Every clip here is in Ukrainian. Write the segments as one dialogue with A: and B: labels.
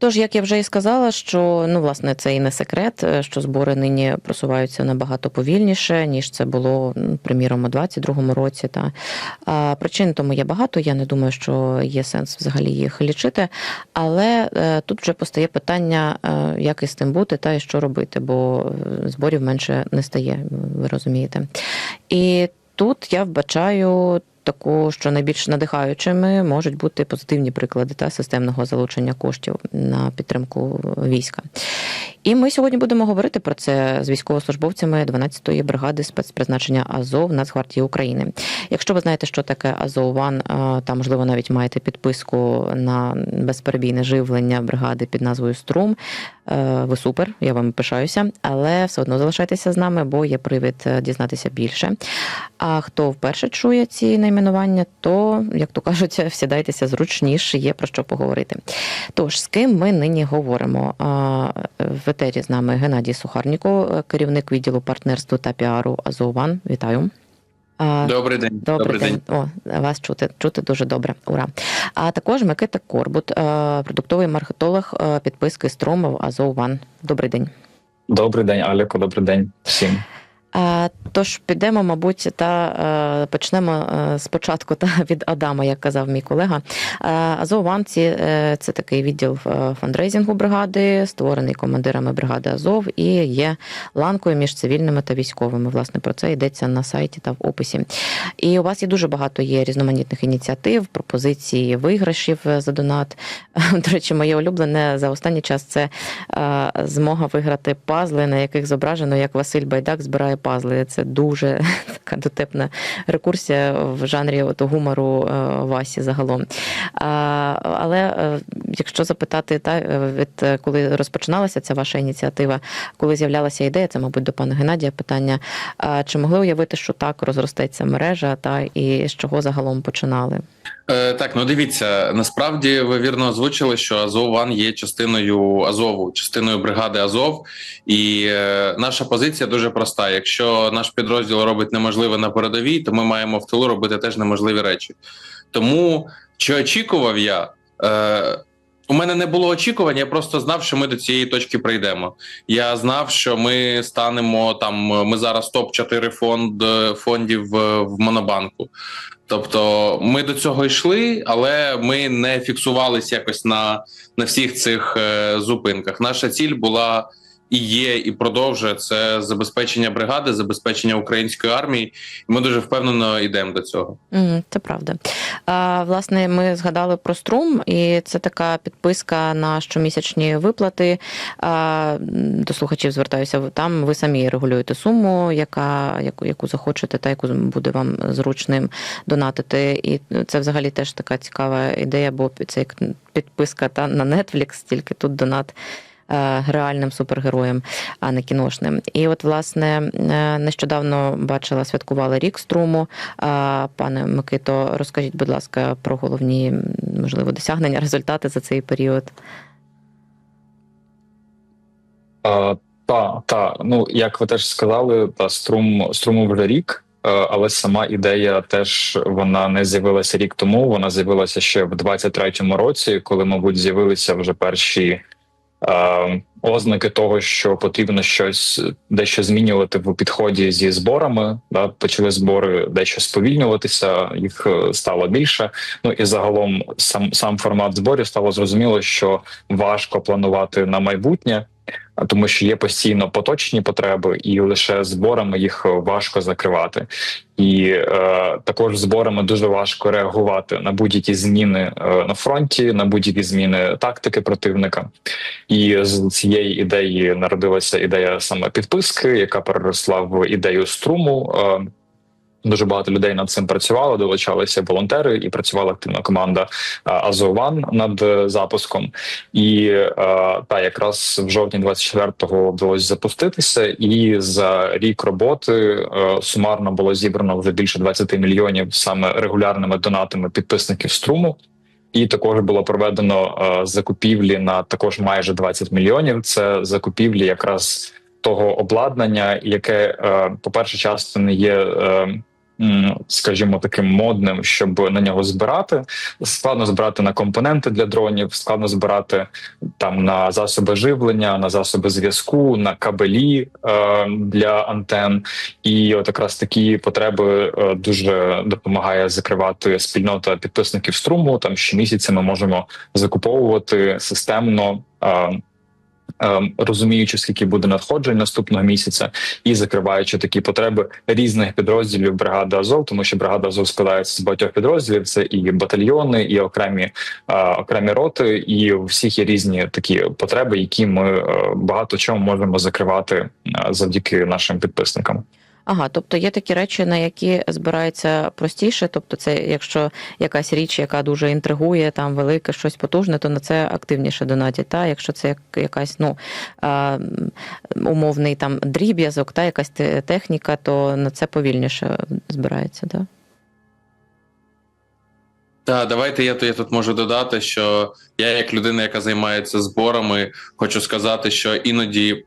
A: Тож, як я вже і сказала, що ну власне це і не секрет, е, що збори нині просуваються набагато повільніше, ніж це було, м, приміром, у 22-му році. Та а, причин тому є багато. Я не думаю, що є сенс взагалі їх лічити. Але е, тут вже постає питання, е, як із тим бути та і що робити, бо е, зборів менше не стає, ви розумієте. І тут я вбачаю таку, що найбільш надихаючими можуть бути позитивні приклади та системного залучення коштів на підтримку війська. І ми сьогодні будемо говорити про це з військовослужбовцями 12-ї бригади спецпризначення Азов Нацгвардії України. Якщо ви знаєте, що таке Азов Ван, та можливо навіть маєте підписку на безперебійне живлення бригади під назвою Струм. е, Ви супер, я вам пишаюся, але все одно залишайтеся з нами, бо є привід е, дізнатися більше. А хто вперше чує ці найменування, то, як то кажуть, всідайтеся зручніше, є про що поговорити. Тож, з ким ми нині говоримо? В етері з нами Геннадій Сухарніко, керівник відділу партнерства та піару Азован. Вітаю.
B: Добрий день.
A: Добрий, день. О, вас чути, чути дуже добре. Ура. А також Микита Корбут, продуктовий маркетолог підписки Стромов Азов Ван. Добрий день.
C: Добрий день, Аліко. Добрий день всім.
A: А, Тож підемо, мабуть, та е, почнемо е, спочатку та від Адама, як казав мій колега. Е, Азов Ван ці, е, це такий відділ е, фандрейзингу бригади, створений командирами бригади Азов і є ланкою між цивільними та військовими. Власне, про це йдеться на сайті та в описі. І у вас є дуже багато є різноманітних ініціатив, пропозицій виграшів е, за донат. До речі, моє улюблене за останній час це е, змога виграти пазли, на яких зображено, як Василь Байдак збирає пазли. Це дуже така дотепна рекурсія в жанрі от, гумору е, Васі загалом. Але е, якщо запитати, та е, від коли розпочиналася ця ваша ініціатива, коли з'являлася ідея, це, мабуть, до пана Геннадія питання. Чи могли уявити, що так розростеться мережа, та і з чого загалом починали?
B: Е, так, ну дивіться, насправді ви вірно озвучили, що Азов Ван є частиною Азову, частиною бригади Азов. І е, наша позиція дуже проста: якщо наш підрозділ робить неможливе на передовій, то ми маємо в тилу робити теж неможливі речі. Тому чи очікував я? Е, у мене не було очікувань, я просто знав, що ми до цієї точки прийдемо. Я знав, що ми станемо там. Ми зараз топ 4 фонд фондів в, в Монобанку. Тобто ми до цього йшли, але ми не фіксувалися якось на на всіх цих е, зупинках. Наша ціль була і є, і продовжує це забезпечення бригади, забезпечення української армії. І ми дуже впевнено йдемо до цього.
A: Це правда. А, власне, ми згадали про струм, і це така підписка на щомісячні виплати. А, до слухачів звертаюся. Там ви самі регулюєте суму, яка яку, яку захочете, та яку буде вам зручним донатити. І це взагалі теж така цікава ідея, бо це як підписка та на Netflix, тільки тут донат. Е, Реальним супергероєм, а не кіношним. І от, власне, е, нещодавно бачила, святкували рік струму. Пане Микито, розкажіть, будь ласка, про головні, можливо, досягнення, результати за цей період.
C: А, та, та, ну як ви теж сказали, та струм струму вже рік, е, але сама ідея теж вона не з'явилася рік тому. Вона з'явилася ще в 23-му році, коли, мабуть, з'явилися вже перші е, ознаки того, що потрібно щось дещо змінювати в підході зі зборами. Да, почали збори дещо сповільнюватися, їх е, стало більше. Ну і загалом сам сам формат зборів стало зрозуміло, що важко планувати на майбутнє. Тому що є постійно поточні потреби, і лише зборами їх важко закривати, і е, також зборами дуже важко реагувати на будь-які зміни е, на фронті, на будь-які зміни тактики противника. І з цієї ідеї народилася ідея саме підписки, яка переросла в ідею струму. Е, Дуже багато людей над цим працювало, долучалися волонтери і працювала активна команда е, Азован над е, запуском. І е, та якраз в жовтні 24-го вдалося запуститися, і за рік роботи е, сумарно було зібрано вже більше 20 мільйонів саме регулярними донатами підписників струму. І також було проведено е, закупівлі на також майже 20 мільйонів. Це закупівлі якраз того обладнання, яке, е, по перше, часто не є. Е, скажімо, таким модним, щоб на нього збирати. Складно збирати на компоненти для дронів, складно збирати там на засоби живлення, на засоби зв'язку, на кабелі е, для антен. І от якраз такі потреби дуже допомагає закривати спільнота підписників струму. Там щомісяця ми можемо закуповувати системно. Розуміючи, скільки буде надходжень наступного місяця, і закриваючи такі потреби різних підрозділів бригади Азов, тому що бригада Азов складається з багатьох підрозділів. Це і батальйони, і окремі е, окремі роти, і у всіх є різні такі потреби, які ми е, багато чого можемо закривати е, завдяки нашим підписникам.
A: Ага, тобто є такі речі, на які збирається простіше. Тобто, це якщо якась річ, яка дуже інтригує, там велике, щось потужне, то на це активніше донатять. Та якщо це як- якась ну умовний там дріб'язок, та якась техніка, то на це повільніше збирається. Да?
B: Так, давайте я, я тут можу додати, що я, як людина, яка займається зборами, хочу сказати, що іноді.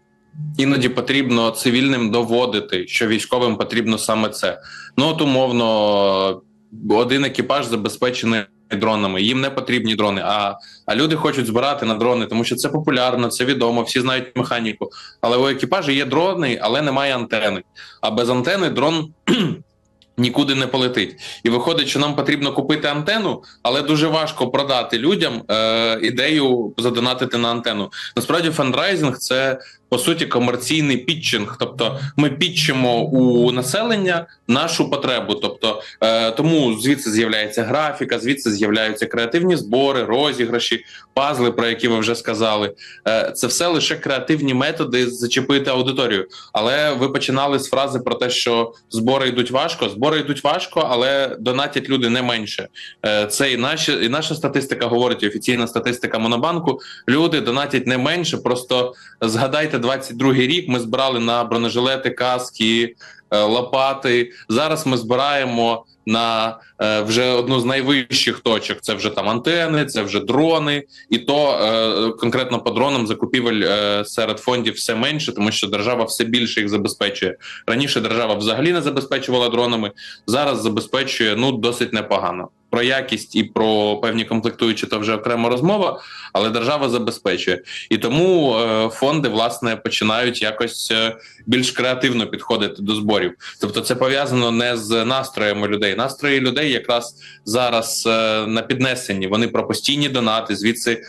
B: Іноді потрібно цивільним доводити, що військовим потрібно саме це. Ну от умовно, один екіпаж забезпечений дронами. Їм не потрібні дрони. А, а люди хочуть збирати на дрони, тому що це популярно, це відомо, всі знають механіку. Але у екіпажі є дрони, але немає антени. А без антени дрон нікуди не полетить. І виходить, що нам потрібно купити антенну, але дуже важко продати людям е, ідею задонатити на антенну. Насправді, фандрайзинг це по суті комерційний пітчинг. Тобто, ми пітчимо у населення нашу потребу. Тобто, е, тому звідси з'являється графіка, звідси з'являються креативні збори, розіграші, пазли, про які ви вже сказали. Е, це все лише креативні методи зачепити аудиторію. Але ви починали з фрази про те, що збори йдуть важко. Збори йдуть важко, але донатять люди не менше. Е, Це і наші і наша статистика говорить, і офіційна статистика Монобанку. Люди донатять не менше. Просто згадайте 22-й рік. Ми збирали на бронежилети, каски, е, лопати. Зараз ми збираємо на е, вже одну з найвищих точок. Це вже там антени, це вже дрони, і то е, конкретно по дронам закупівель серед фондів все менше, тому що держава все більше їх забезпечує. Раніше держава взагалі не забезпечувала дронами. Зараз забезпечує ну досить непогано. Про якість і про певні комплектуючі то вже окрема розмова, але держава забезпечує. І тому е, фонди власне починають якось е, більш креативно підходити до зборів. Тобто, це пов'язано не з настроями людей. Настрої людей якраз зараз е, на піднесенні. Вони про постійні донати, звідси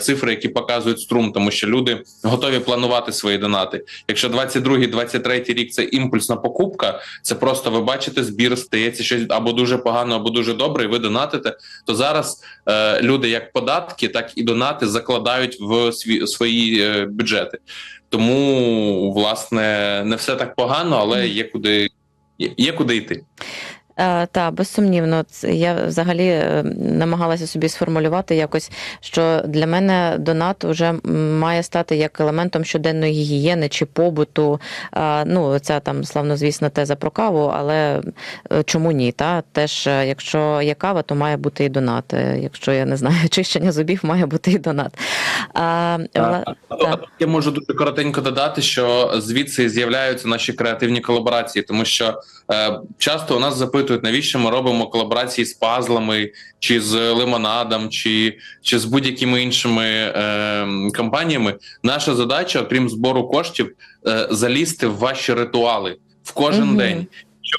B: цифри, які показують струм, тому що люди готові планувати свої донати. Якщо 22-23 рік це імпульсна покупка, це просто ви бачите збір, стається щось або дуже погано, або дуже добре, і ви донатите. То зараз е, люди як податки, так і донати закладають в сві, свої е, бюджети. Тому власне не все так погано, але є куди є куди йти.
A: Е, та, безсумнівно, Це я взагалі е, намагалася собі сформулювати якось, що для мене донат вже має стати як елементом щоденної гігієни чи побуту. Е, Ну, ця там славнозвісна теза про каву, але чому ні? Та? Теж, якщо є кава, то має бути і донат. Якщо я не знаю, чищення зубів, має бути і донат. А, вла-
B: А, Я можу дуже коротенько додати, що звідси з'являються наші креативні колаборації, тому що е, часто у нас запитують, навіщо ми робимо колаборації з пазлами, чи з лимонадом, чи, чи з будь-якими іншими е, компаніями. Наша задача, окрім збору коштів, е, залізти в ваші ритуали в кожен
A: угу.
B: день.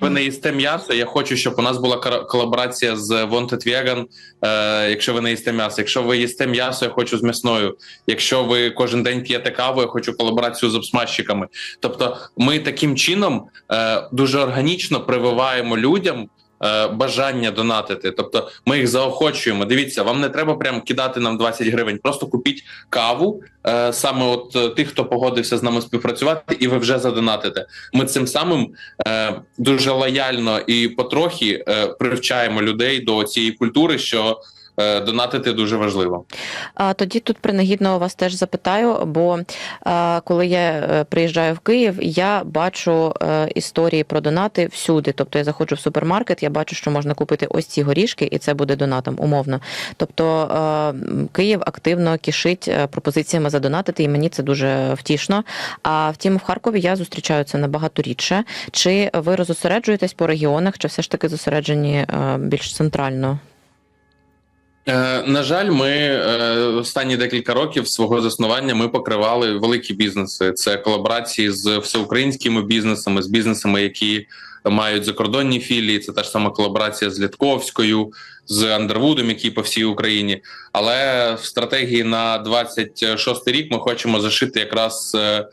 B: Ви не їсте м'ясо, я хочу, щоб у нас була колаборація з Wanted Vegan, е, якщо ви не їсте м'ясо. Якщо ви їсте м'ясо, я хочу з м'ясною. Якщо ви кожен день п'єте каву, я хочу колаборацію з обсмажчиками. Тобто, ми таким чином е, дуже органічно прививаємо людям. Е, Бажання донатити, тобто ми їх заохочуємо. Дивіться, вам не треба прям кидати нам 20 гривень. Просто купіть каву. е, Саме от е, тих, хто погодився з нами співпрацювати, і ви вже задонатите. Ми цим самим дуже лояльно і потрохи привчаємо людей до цієї культури, що донатити дуже важливо.
A: А тоді тут принагідно вас теж запитаю, бо а, коли я е, приїжджаю в Київ, я бачу е, історії про донати всюди. Тобто я заходжу в супермаркет, я бачу, що можна купити ось ці горішки, і це буде донатом, умовно. Тобто е, м, Київ активно кишить е, пропозиціями задонатити, і мені це дуже втішно. А втім, в Харкові я зустрічаю це набагато рідше. Чи ви розосереджуєтесь по регіонах, чи все ж таки зосереджені е, більш центрально?
B: Е, на жаль, ми е, останні декілька років свого заснування ми покривали великі бізнеси. Це колаборації з всеукраїнськими бізнесами, з бізнесами, які мають закордонні філії. Це та ж сама колаборація з Літковською, з Андервудом, які по всій Україні. Але в стратегії на 26 рік ми хочемо зашити якраз. е,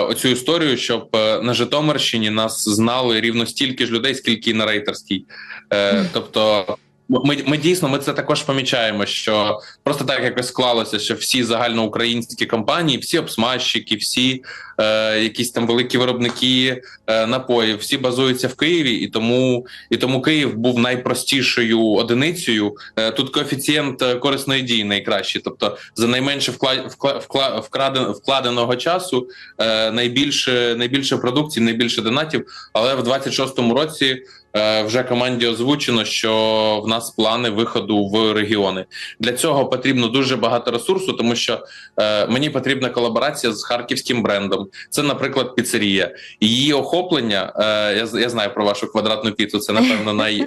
B: Оцю історію, щоб на Житомирщині нас знали рівно стільки ж людей, скільки і на рейтерській. Тобто, ми, ми дійсно ми це також помічаємо, що просто так якось склалося, що всі загальноукраїнські компанії, всі обсмажчики, всі е, якісь там великі виробники е, напоїв, всі базуються в Києві, і тому і тому Київ був найпростішою одиницею. Е, тут коефіцієнт е, корисної дії найкращий. Тобто за найменше вклад, вклад, вкраден, вкладеного часу е, найбільше найбільше продукції, найбільше донатів. Але в 26-му році вже команді озвучено, що в нас плани виходу в регіони. Для цього потрібно дуже багато ресурсу, тому що е, мені потрібна колаборація з харківським брендом. Це, наприклад, піцерія. Її охоплення. Е, я, я знаю про вашу квадратну піцу. Це напевно най.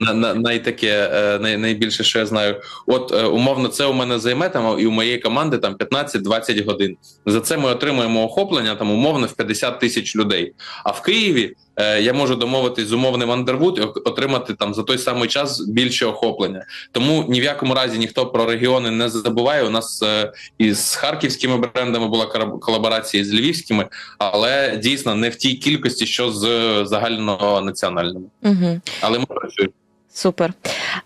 B: На, на, е, най, найбільше, що я знаю. От е, умовно, це у мене займе там і у моєї команди там 15-20 годин. За це ми отримуємо охоплення там умовно в 50 тисяч людей. А в Києві е, я можу домовитись з умовним Андервуд і отримати там за той самий час більше охоплення. Тому ні в якому разі ніхто про регіони не забуває. У нас е, із харківськими брендами була колаборація з львівськими, але дійсно не в тій кількості, що з е, загальнонаціональними.
A: Угу.
B: Але ми працюємо.
A: Супер.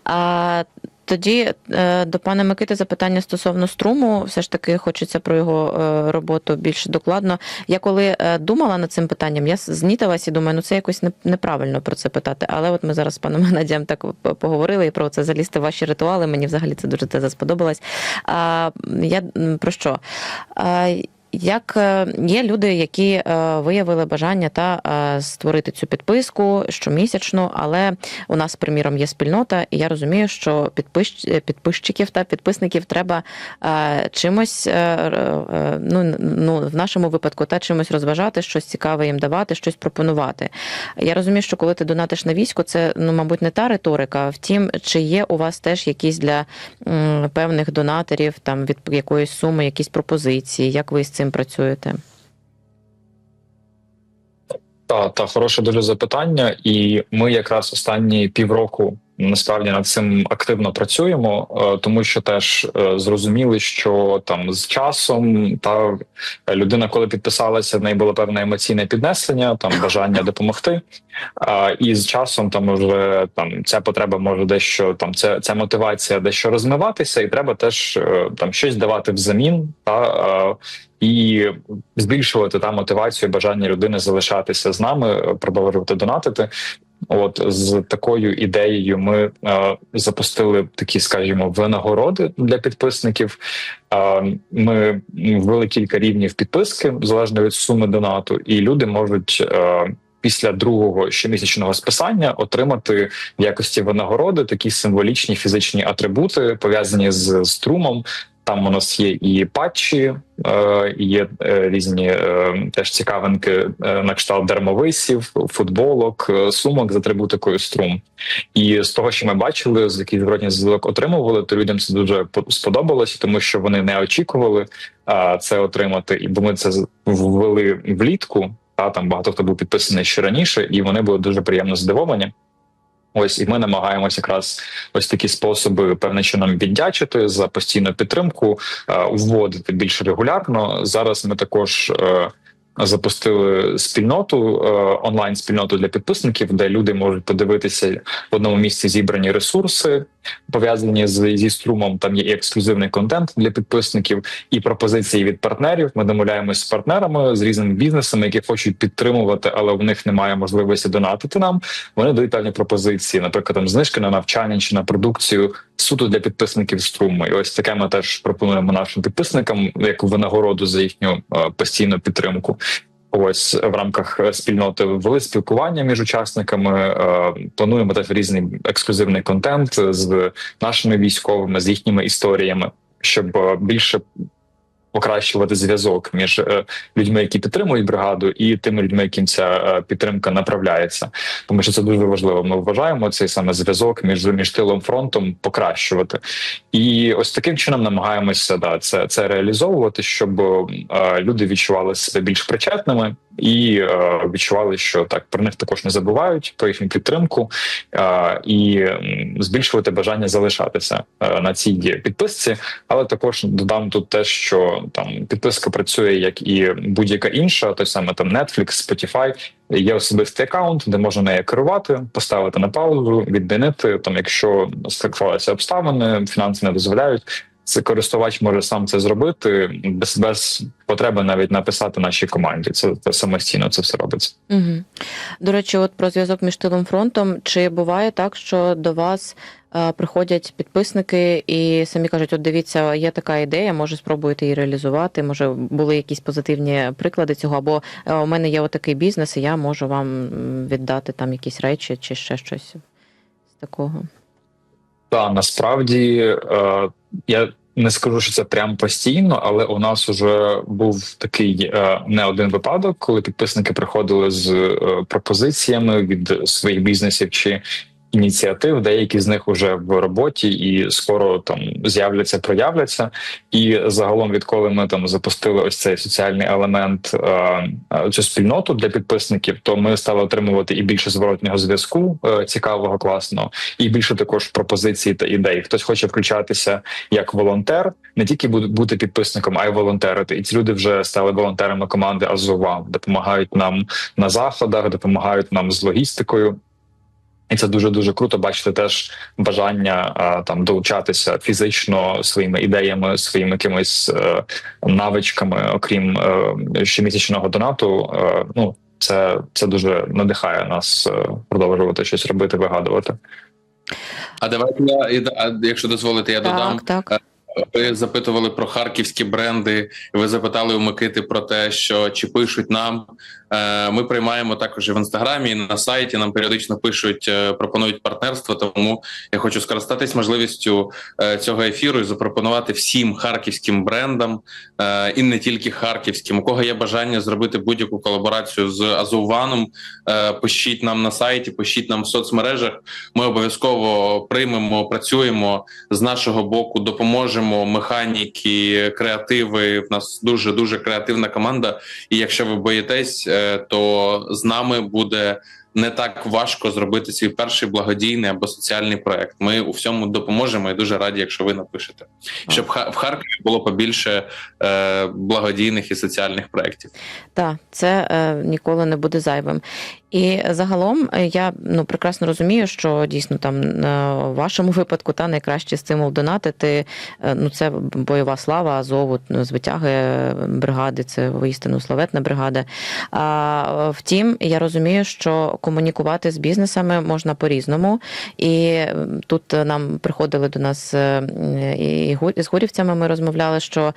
A: А тоді е, до пана Микити запитання стосовно струму. Все ж таки хочеться про його е, роботу більш докладно. Я коли е, думала над цим питанням, я знітилась і думаю, ну це якось неправильно про це питати. Але от ми зараз з паном Геннадієм так поговорили і про це залізти ваші ритуали. Мені взагалі це дуже це сподобалось. А я про що? Як е, є люди, які е, виявили бажання та е, створити цю підписку щомісячну, але у нас, приміром, є спільнота, і я розумію, що підпис... підписчиків та підписників треба чимось, ну, ну в нашому випадку, та чимось розважати, щось цікаве їм давати, щось пропонувати. Я розумію, що коли ти донатиш на військо, це ну, мабуть, не та риторика. Втім, чи є у вас теж якісь для певних донаторів там від якоїсь суми, якісь пропозиції? Як ви з цим працюєте?
C: Та, та хороше дуже запитання, і ми якраз останні півроку насправді над цим активно працюємо, е, тому що теж е, зрозуміли, що там з часом та людина, коли підписалася, в неї було певне емоційне піднесення, там бажання допомогти. І з часом там вже там ця потреба може дещо там ця, ця мотивація дещо розмиватися, і треба теж е, там щось давати взамін та. і збільшувати та мотивацію, бажання людини залишатися з нами, продовжувати донатити. От з такою ідеєю ми е, запустили такі, скажімо, винагороди для підписників. Е, ми ввели кілька рівнів підписки залежно від суми донату, і люди можуть. Е, Після другого щомісячного списання отримати в якості винагороди такі символічні фізичні атрибути пов'язані з струмом. Там у нас є і патчі, е, є е, різні е, теж цікавинки на кшталт дермовисів, футболок, сумок з атрибутикою струм. І з того, що ми бачили, з яких зворотні зв'язок отримували, то людям це дуже сподобалося, тому що вони не очікували це отримати. І бо ми це ввели влітку. Та там багато хто був підписаний ще раніше, і вони були дуже приємно здивовані. Ось і ми намагаємося якраз ось такі способи певним чином віддячити за постійну підтримку, е, вводити більш регулярно. Зараз ми також е, запустили спільноту онлайн спільноту для підписників, де люди можуть подивитися в одному місці зібрані ресурси пов'язані з зі струмом. Там є ексклюзивний контент для підписників, і пропозиції від партнерів. Ми домовляємось з партнерами з різними бізнесами, які хочуть підтримувати, але в них немає можливості донатити нам. Вони дають певні пропозиції, наприклад, там знижки на навчання чи на продукцію суто для підписників струму. І ось таке ми теж пропонуємо нашим підписникам як винагороду за їхню е, постійну підтримку. Ось в рамках е, спільноти ввели спілкування між учасниками. е, Плануємо теж різний ексклюзивний контент з нашими військовими, з їхніми історіями, щоб е, більше покращувати зв'язок між е, людьми, які підтримують бригаду, і тими людьми, яким ця е, підтримка направляється. Тому що це дуже важливо. Ми вважаємо цей саме зв'язок між між тилом фронтом покращувати. І ось таким чином намагаємося да це це реалізовувати, щоб е, люди відчували себе більш причетними і е, відчували, що так про них також не забувають про їхню підтримку е, і збільшувати бажання залишатися е, на цій підписці. Але також додам тут те, що там підписка працює як і будь-яка інша, той саме там Netflix, Spotify. Є особистий аккаунт, де можна нею керувати, поставити на паузу, відмінити там, якщо склалися обставини, фінанси не дозволяють. Це користувач може сам це зробити без без потреби навіть написати нашій команді. Це, це самостійно це все робиться.
A: Угу. До речі, от про зв'язок між тилом фронтом. Чи буває так, що до вас е, приходять підписники і самі кажуть: от дивіться, є така ідея, може спробуєте її реалізувати? Може, були якісь позитивні приклади цього? Або е, у мене є отакий бізнес, і я можу вам віддати там якісь речі чи ще щось з такого.
C: Та насправді е, я не скажу, що це прям постійно, але у нас вже був такий е, не один випадок, коли підписники приходили з е, пропозиціями від своїх бізнесів чи ініціатив. Деякі з них вже в роботі і скоро там з'являться, проявляться. І загалом, відколи ми там запустили ось цей соціальний елемент, е, е, цю спільноту для підписників, то ми стали отримувати і більше зворотнього зв'язку е, цікавого, класного, і більше також пропозицій та ідей. Хтось хоче включатися як волонтер, не тільки бу- бути підписником, а й волонтерити. І ці люди вже стали волонтерами команди Азова, допомагають нам на заходах, допомагають нам з логістикою. І це дуже дуже круто бачити теж бажання там долучатися фізично своїми ідеями, своїми якимись е, навичками, окрім е, щомісячного донату. Е, ну це, це дуже надихає нас продовжувати щось робити, вигадувати.
B: А давайте я якщо дозволите, я додам.
A: Так, так.
B: Ви запитували про харківські бренди. Ви запитали у Микити про те, що чи пишуть нам. Е, Ми приймаємо також і в інстаграмі, і на сайті. Нам періодично пишуть, е, пропонують партнерство. Тому я хочу скористатись можливістю е, цього ефіру і запропонувати всім харківським брендам і не тільки харківським. У кого є бажання зробити будь-яку колаборацію з Азованом, е, пишіть нам на сайті, пишіть нам в соцмережах. Ми обов'язково приймемо, працюємо з нашого боку, допоможемо механіки, креативи. В нас дуже дуже креативна команда. І якщо ви боїтесь, е, то з нами буде. Не так важко зробити свій перший благодійний або соціальний проект. Ми у всьому допоможемо і дуже раді, якщо ви напишете, щоб в Харкові було побільше е, благодійних і соціальних проєктів.
A: Так, це е, ніколи не буде зайвим. І загалом е, я ну прекрасно розумію, що дійсно там е, в вашому випадку та найкращий стимул донатити. е, Ну це бойова слава Азову, ну, з е, бригади. Це воістину славетна бригада. А втім, я розумію, що комунікувати з бізнесами можна по-різному. І тут нам приходили до нас і з гурівцями. Ми розмовляли, що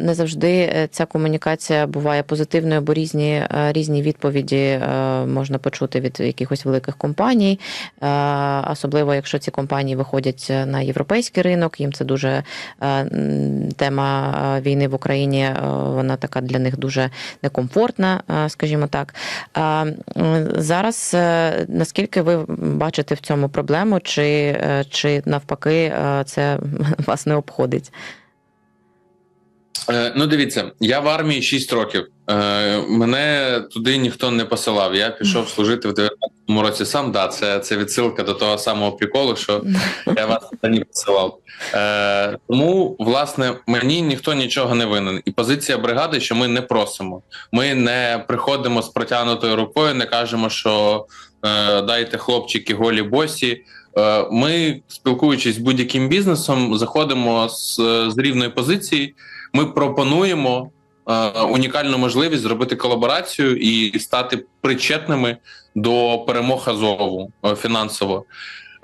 A: не завжди ця комунікація буває позитивною, бо різні, різні відповіді можна почути від якихось великих компаній, е, особливо якщо ці компанії виходять на європейський ринок. Їм це дуже е, тема е, війни в Україні. Вона така для них дуже некомфортна, скажімо так. Зараз наскільки ви бачите в цьому проблему, чи, чи навпаки це вас не обходить?
B: Ну, дивіться, я в армії 6 років. Е, мене туди ніхто не посилав. Я пішов служити в 19-му році сам. Да, це, це відсилка до того самого приколу, що я вас не посилав. Е, тому, власне, мені ніхто нічого не винен. І позиція бригади, що ми не просимо. Ми не приходимо з протягнутою рукою, не кажемо, що е, дайте хлопчики голі босі. Е, Ми, спілкуючись з будь-яким бізнесом, заходимо з, з рівної позиції. Ми пропонуємо унікальну можливість зробити колаборацію і стати причетними до перемог Азову е, фінансово.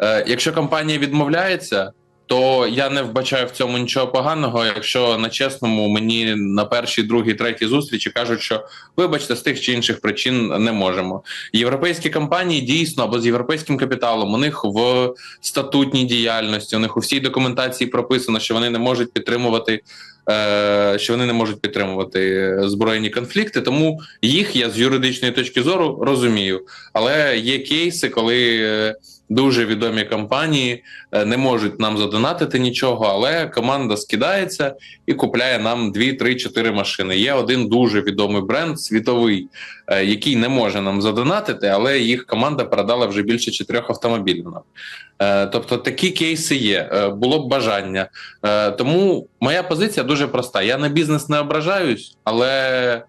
B: Е, Якщо компанія відмовляється, то я не вбачаю в цьому нічого поганого. Якщо на чесному мені на першій, другій, третій зустрічі кажуть, що вибачте, з тих чи інших причин не можемо. Європейські компанії дійсно або з європейським капіталом у них в статутній діяльності, у них у всій документації прописано, що вони не можуть підтримувати. е, Що вони не можуть підтримувати збройні конфлікти, тому їх я з юридичної точки зору розумію. Але є кейси, коли е, дуже відомі компанії е, не можуть нам задонатити нічого, але команда скидається і купляє нам 2, 3, 4 машини. Є один дуже відомий бренд світовий, е, який не може нам задонатити, але їх команда передала вже більше чотирьох автомобілів. нам. Е, Тобто такі кейси є. Було б бажання. Тому моя позиція дуже проста. Я на бізнес не ображаюсь, але.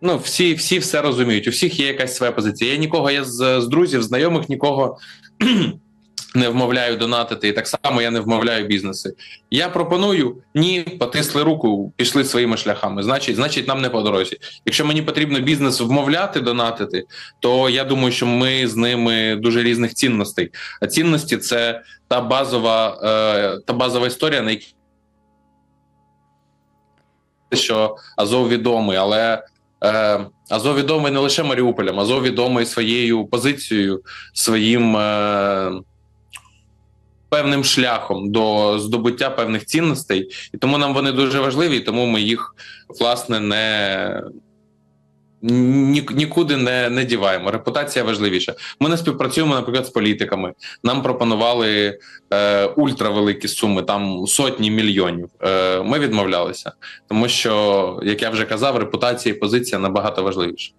B: Ну, всі, всі все розуміють. У всіх є якась своя позиція. Я нікого, я з, з друзів, знайомих нікого не вмовляю донатити, і так само я не вмовляю бізнеси. Я пропоную ні, потисли руку, пішли своїми шляхами. Значить, значить, нам не по дорозі. Якщо мені потрібно бізнес вмовляти донатити, то я думаю, що ми з ними дуже різних цінностей. А цінності це та базова, е, та базова історія, на якій що Азов відомий, але Азов відомий не лише Маріуполем, Азов відомий своєю позицією, своїм е, певним шляхом до здобуття певних цінностей, і тому нам вони дуже важливі, і тому ми їх власне не. Ні, нікуди не, не діваємо. Репутація важливіша. Ми не співпрацюємо, наприклад, з політиками. Нам пропонували е, ультравеликі суми, там сотні мільйонів. Е, ми відмовлялися, тому що, як я вже казав, репутація і позиція набагато важливіша.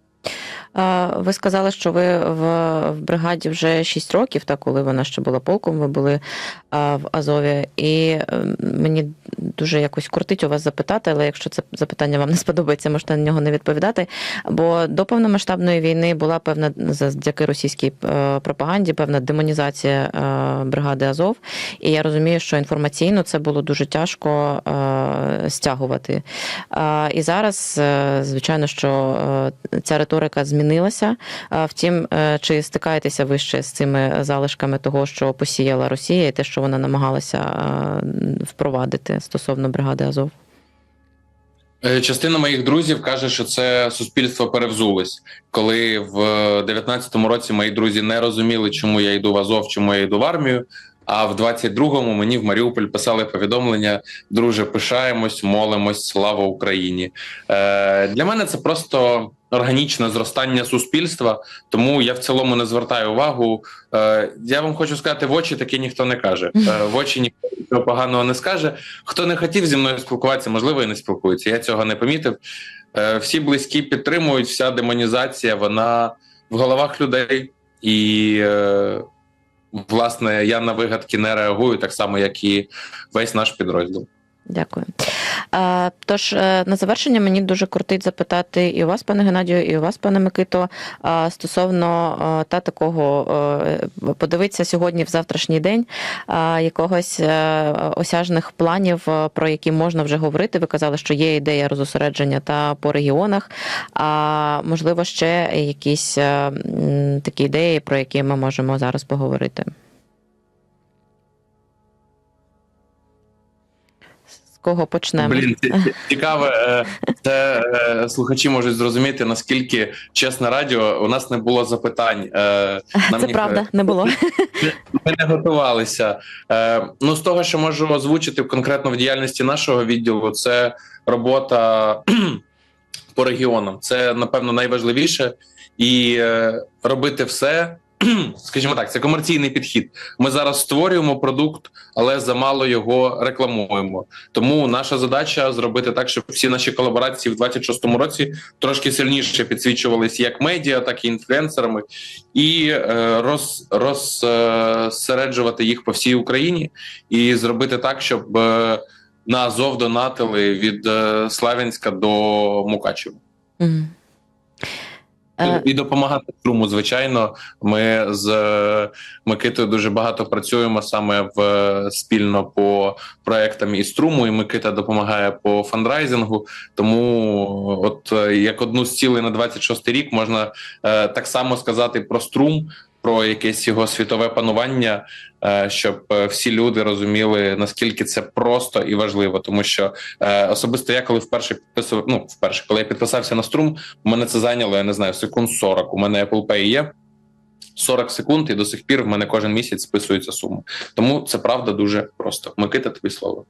A: Ви сказали, що ви в, бригаді вже 6 років, так, коли вона ще була полком, ви були в Азові. І ем, мені дуже якось кортить у вас запитати, але якщо це запитання вам не сподобається, можете на нього не відповідати. Бо до повномасштабної війни була певна завдяки російській е, пропаганді, певна демонізація е, бригади Азов. І я розумію, що інформаційно це було дуже тяжко е, стягувати. І зараз, звичайно, що ця риторика змінилася. А, Втім, е, чи стикаєтеся ви ще з цими залишками того, що посіяла Росія, і те, що вона намагалася е, впровадити стосовно бригади Азов?
B: Е, Частина моїх друзів каже, що це суспільство перевзулось. Коли в 19-му році мої друзі не розуміли, чому я йду в Азов, чому я йду в армію. А в 22-му мені в Маріуполь писали повідомлення: друже, пишаємось, молимось, слава Україні. Е, Для мене це просто органічне зростання суспільства, тому я в цілому не звертаю увагу. Е, Я вам хочу сказати, в очі таке ніхто не каже. Е, В очі ніхто нічого поганого не скаже. Хто не хотів зі мною спілкуватися, можливо, і не спілкується. Я цього не помітив. Е, Всі близькі підтримують, вся демонізація, вона в головах людей. І, е, власне, я на вигадки не реагую, так само, як і весь наш підрозділ.
A: Дякую. Е, Тож е, на завершення мені дуже кортить запитати і у вас, пане Геннадію, і у вас, пане Микито, е, стосовно та такого подивитися сьогодні в завтрашній день якогось осяжних планів, про які можна вже говорити. Ви казали, що є ідея розосередження та по регіонах. А можливо, ще якісь такі ідеї, про які ми можемо зараз поговорити. Кого почнемо?
B: Блін, ці- ці- цікаве. е, Це е, слухачі можуть зрозуміти, наскільки чесне радіо. У нас не було запитань. Е, нам
A: Це
B: ні-
A: правда, не було.
B: Ми не готувалися. Ну, з того, що можу озвучити конкретно в діяльності нашого відділу, це робота по регіонам. Це, напевно, найважливіше. І робити все. Скажімо так, це комерційний підхід. Ми зараз створюємо продукт, але замало його рекламуємо. Тому наша задача зробити так, щоб всі наші колаборації в 26-му році трошки сильніше підсвічувалися як медіа, так і інфлюенсерами, і е, роз, розсереджувати їх по всій Україні, і зробити так, щоб е, на Азов донатили від е, Славянська до Мукачева.
A: Мгм. Е,
B: І допомагати струму. Звичайно, ми з е, Микитою дуже багато працюємо саме в е, спільно по проектам і струму. І Микита допомагає по фандрайзингу. Тому, от е, як одну з цілей на 26 рік, можна е, так само сказати про струм. Про якесь його світове панування, е, щоб е, всі люди розуміли наскільки це просто і важливо, тому що е, особисто я коли вперше підписував, ну вперше, коли я підписався на струм, у мене це зайняло, я не знаю, секунд 40. У мене Apple Pay є 40 секунд, і до сих пір в мене кожен місяць списується сума. Тому це правда дуже просто. Микита, тобі слово.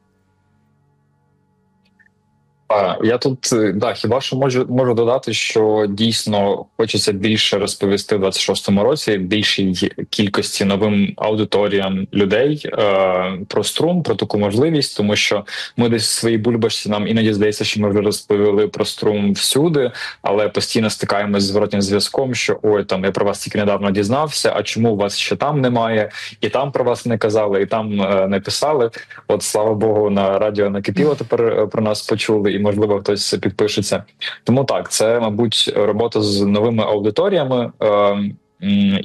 C: Я тут е, да, хіба що можу можу додати, що дійсно хочеться більше розповісти в 26-му році більшій кількості новим аудиторіям людей е, про струм, про таку можливість, тому що ми десь в своїй бульбашці нам іноді здається, що ми вже розповіли про струм всюди, але постійно стикаємось з зворотнім зв'язком, що ой, там я про вас тільки недавно дізнався. А чому вас ще там немає? І там про вас не казали, і там е, не писали. От слава Богу, на радіо накипіло тепер е, про нас почули, можливо хтось підпишеться. Тому так, це мабуть робота з новими аудиторіями. Е,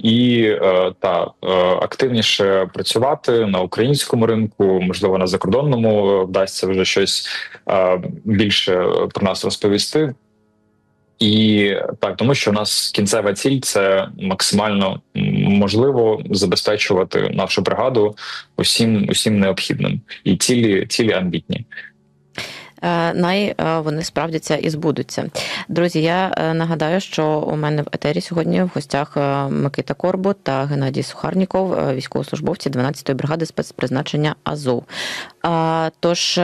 C: і е, та е, активніше працювати на українському ринку, можливо, на закордонному е, вдасться вже щось більше про нас розповісти. І так, тому що у нас кінцева ціль це максимально можливо забезпечувати нашу бригаду усім усім необхідним, і цілі цілі амбітні.
A: Е, най е, вони справдяться і збудуться. Друзі, я е, нагадаю, що у мене в етері сьогодні в гостях Микита Корбут та Геннадій Сухарніков, військовослужбовці 12-ї бригади спецпризначення Азов. Тож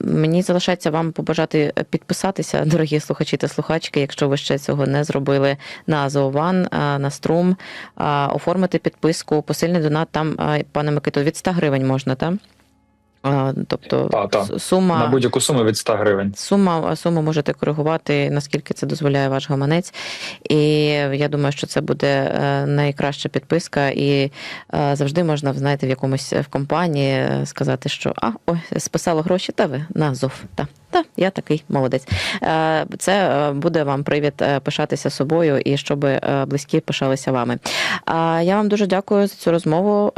A: мені залишається вам побажати підписатися, дорогі слухачі та слухачки, якщо ви ще цього не зробили на Азован, на струм, оформити підписку, посильний донат там, пане Микито, від 100 гривень можна, так? А, Тобто
C: Та, та.
A: сума
C: На будь-яку суму від 100 гривень.
A: Сума суму можете коригувати, наскільки це дозволяє ваш гаманець. І я думаю, що це буде е, найкраща підписка, і е, завжди можна, знаєте, в якомусь в компанії е, сказати, що а ой, списало гроші, та ви на ЗОВ. Та, та я такий молодець. Е, Це е, буде вам привід е, пишатися собою і щоб близькі пишалися вами. Я вам дуже дякую за цю розмову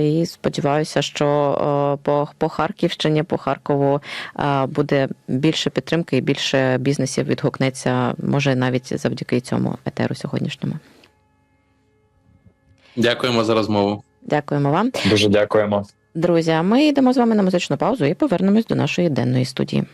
A: і сподіваюся, що по, по Харківщині, по Харкову буде більше підтримки і більше бізнесів відгукнеться, може навіть завдяки цьому етеру сьогоднішньому.
B: Дякуємо за розмову.
A: Дякуємо вам,
C: Дуже дякуємо.
A: друзі. Ми йдемо з вами на музичну паузу і повернемось до нашої денної студії.